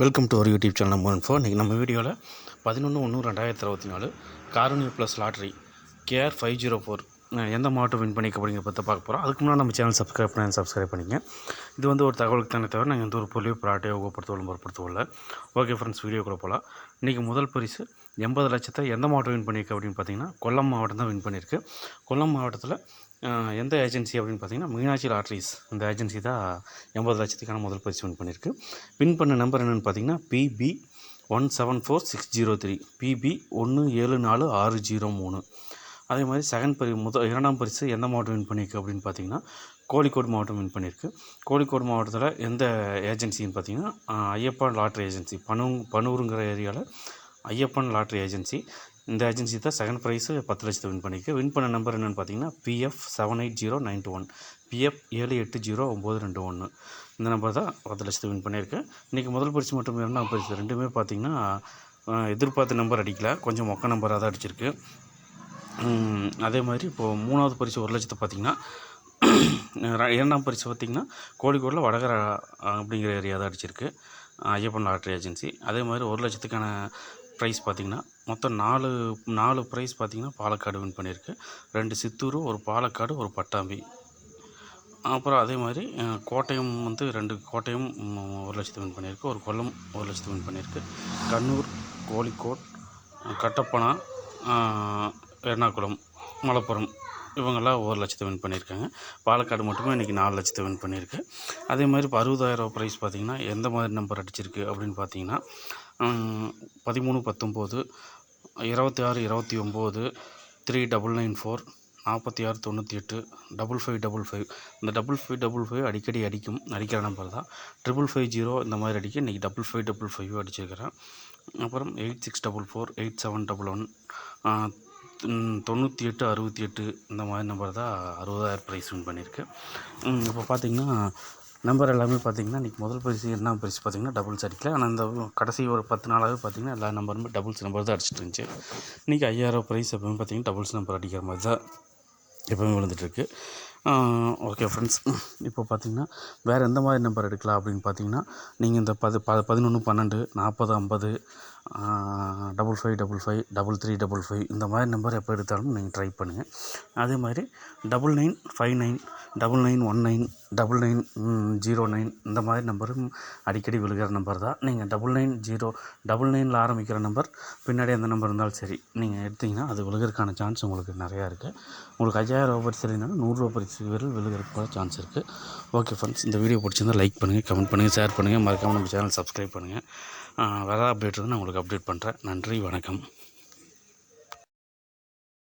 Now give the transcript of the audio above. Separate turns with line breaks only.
Welcome to ஒரு YouTube channel number four இன்றைக்கி நம்ம வீடியோவில் பதினொன்று ஒன்று ரெண்டாயிரத்தி இருபத்தி நாலு Karunya plus lottery KR five zero four எந்த மாவட்டம் வின் பண்ணிக்க அப்படிங்க பற்றி பார்க்க போகிறோம் அதுக்கு முன்னாடி நம்ம சேனல் சப்ஸ்கிரைப் பண்ணி சப்ஸ்கிரைப் பண்ணிங்க இது வந்து ஒரு தகவலுக்கு தானே தவிர நாங்கள் எந்த ஒரு பொருளையும் ப்ராட்டையோ ஊக்கப்படுத்தவோ முற்படுத்தவில்லை ஓகே ஃப்ரெண்ட்ஸ் வீடியோ கூட போகலாம் இன்றைக்கி முதல் பரிசு எண்பது லட்சத்தை எந்த மாவட்டம் வின் பண்ணியிருக்கு அப்படின்னு பார்த்தீங்கன்னா கொல்லம் மாவட்டம் தான் வின் பண்ணியிருக்கு கொல்லம் மாவட்டத்தில் எந்த ஏஜென்சி அப்படின்னு பார்த்தீங்கன்னா மீனாட்சி லாட்ரிஸ் இந்த ஏஜென்சி தான் எண்பது லட்சத்துக்கான முதல் பரிசு வின் பண்ணியிருக்கு. வின் பண்ண நம்பர் என்னென்னு பார்த்தீங்கன்னா PB one seven four six zero three PB ஒன்று ஏழு நாலு ஆறு ஜீரோ மூணு அதே மாதிரி செகண்ட் பரி முதல் இரண்டாம் பரிசு எந்த மாவட்டம் வின் பண்ணியிருக்கு அப்படின்னு பார்த்தீங்கன்னா கோழிக்கோடு மாவட்டம் வின் பண்ணியிருக்கு. கோழிக்கோடு மாவட்டத்தில் எந்த ஏஜென்சின்னு பார்த்தீங்கன்னா ஐயப்பன் லாட்ரி ஏஜென்சி. பனு பனூருங்கிற ஏரியாவில் ஐயப்பன் லாட்ரி ஏஜென்சி. இந்த ஏஜென்சி தான் செகண்ட் ப்ரைஸு பத்து லட்சத்தை வின் பண்ணியிருக்கு வின் பண்ண நம்பர் என்னென்னு பார்த்தீங்கன்னா PF seven eight zero nine two one PF ஏழு எட்டு ஜீரோ ஒம்பது ரெண்டு ஒன்று இந்த நம்பர் தான் பத்து லட்சத்தை வின் பண்ணியிருக்கேன் இன்றைக்கி முதல் பரிசு மற்றும் இரண்டாம் பரிசு ரெண்டுமே பார்த்தீங்கன்னா எதிர்பார்த்த நம்பர் அடிக்கல. கொஞ்சம் மொக்க நம்பராக தான் அடிச்சிருக்கு. அதே மாதிரி இப்போது மூணாவது பரிசு ஒரு லட்சத்தை பார்த்திங்கன்னா இரண்டாம் பரிசு பார்த்திங்கன்னா கோழிக்கோடில் வடகர அப்படிங்கிற ஏரியா தான் அடிச்சிருக்கு. Ayyappan lottery agency. அதே மாதிரி ஒரு லட்சத்துக்கான ப்ரைஸ் பார்த்திங்கன்னா மொத்தம் நாலு நாலு ப்ரைஸ் பார்த்திங்கன்னா பாலக்காடு வின் பண்ணியிருக்கு. ரெண்டு சித்தூர் ஒரு பாலக்காடு ஒரு பட்டாம்பி. அப்புறம் அதே மாதிரி கோட்டயம் வந்து ரெண்டு கோட்டயம் ஒரு லட்சத்து வின் பண்ணியிருக்கு. ஒரு கொல்லம் ஒரு லட்சத்து வின் பண்ணியிருக்கு. கண்ணூர் கோழிக்கோட் கட்டப்பனா எர்ணாகுளம் மலப்புரம். இவங்கெல்லாம் ஒரு லட்சத்தை வின் பண்ணியிருக்காங்க. பாலக்காடு மட்டுமே இன்றைக்கி நாலு லட்சத்தை வின் பண்ணியிருக்கு. அதே மாதிரி இப்போ அறுபதாயிரம் ப்ரைஸ் பார்த்திங்கன்னா எந்த மாதிரி நம்பர் அடிச்சிருக்கு அப்படின்னு பார்த்தீங்கன்னா பதிமூணு பத்தொம்போது இருபத்தி ஆறு இருபத்தி ஒம்பது த்ரீ டபுள் நைன் ஃபோர் நாற்பத்தி ஆறு தொண்ணூற்றி எட்டு டபுள் ஃபைவ் டபுள் ஃபைவ் இந்த டபுள் ஃபைவ் டபுள் ஃபைவ் அடிக்கடி அடிக்கும் அடிக்கிற நம்பர் தான். ட்ரிபிள் ஃபைவ் ஜீரோ இந்த மாதிரி அடிக்க இன்றைக்கி டபுள் ஃபைவ் டபுள் ஃபைவ் அடிச்சிருக்கிறேன். அப்புறம் eight six double four eight seven double one தொண்ணூற்றி எட்டு அறுபத்தி எட்டு இந்த மாதிரி நம்பர் தான் அறுபதாயிரம் ப்ரைஸ் வின் பண்ணியிருக்கேன் இப்போ பார்த்தீங்கன்னா நம்பர் எல்லாமே பார்த்தீங்கன்னா இன்றைக்கி முதல் பரிசு என்ன பரிசு பார்த்தீங்கன்னா டபுள்ஸ் அடிக்கல. ஆனால் இந்த கடைசி ஒரு பத்து நாளாகவே பார்த்தீங்கன்னா எல்லா நம்பருமே டபுள்ஸ் நம்பர் தான் அடிச்சிட்டு இருந்துச்சு. இன்றைக்கி ஐயாயிரம் ப்ரைஸ் எப்பவுமே பார்த்தீங்கன்னா டபுள்ஸ் நம்பர் அடிக்கிற மாதிரி தான் எப்பவுமே விழுந்துட்டுருக்கு ஓகே ஃப்ரெண்ட்ஸ் இப்போ பார்த்தீங்கன்னா வேறு எந்த மாதிரி நம்பர் எடுக்கலாம் அப்படின்னு பார்த்தீங்கன்னா நீங்கள் இந்த பது ப பதினொன்று பன்னெண்டு நாற்பது ஐம்பது double five double five double three double five இந்த மாதிரி நம்பர் எப்போ எடுத்தாலும் நீங்கள் ட்ரை பண்ணுங்கள் அதே மாதிரி double nine five nine double nine one nine double nine zero nine இந்த மாதிரி நம்பரும் அடிக்கடி விழுகிற நம்பர் தான். நீங்கள் டபுள் நைன் ஜீரோ டபுள் நைனில் ஆரம்பிக்கிற நம்பர் பின்னாடி எந்த நம்பர் இருந்தாலும் சரி நீங்கள் எடுத்தீங்கன்னா அது விழுகிறதுக்கான சான்ஸ் உங்களுக்கு நிறையா இருக்குது உங்களுக்கு ஐயாயிரம் ரூபா பரிசு இல்லைனாலும் நூறுரூவா பரிசு பேரில் விழுகிறதுக்கு கூட சான்ஸ் இருக்குது ஓகே ஃப்ரெண்ட்ஸ் இந்த வீடியோ பிடிச்சிருந்தா லைக் பண்ணுங்கள் கமெண்ட் பண்ணுங்கள் ஷேர் பண்ணுங்கள் மறக்காமல் நம்ம சேனல் சப்ஸ்கிரைப் பண்ணுங்கள் வேறு அப்டேட் இருந்தால் நான் உங்களுக்கு அப்டேட் பண்ணுறேன் நன்றி வணக்கம்.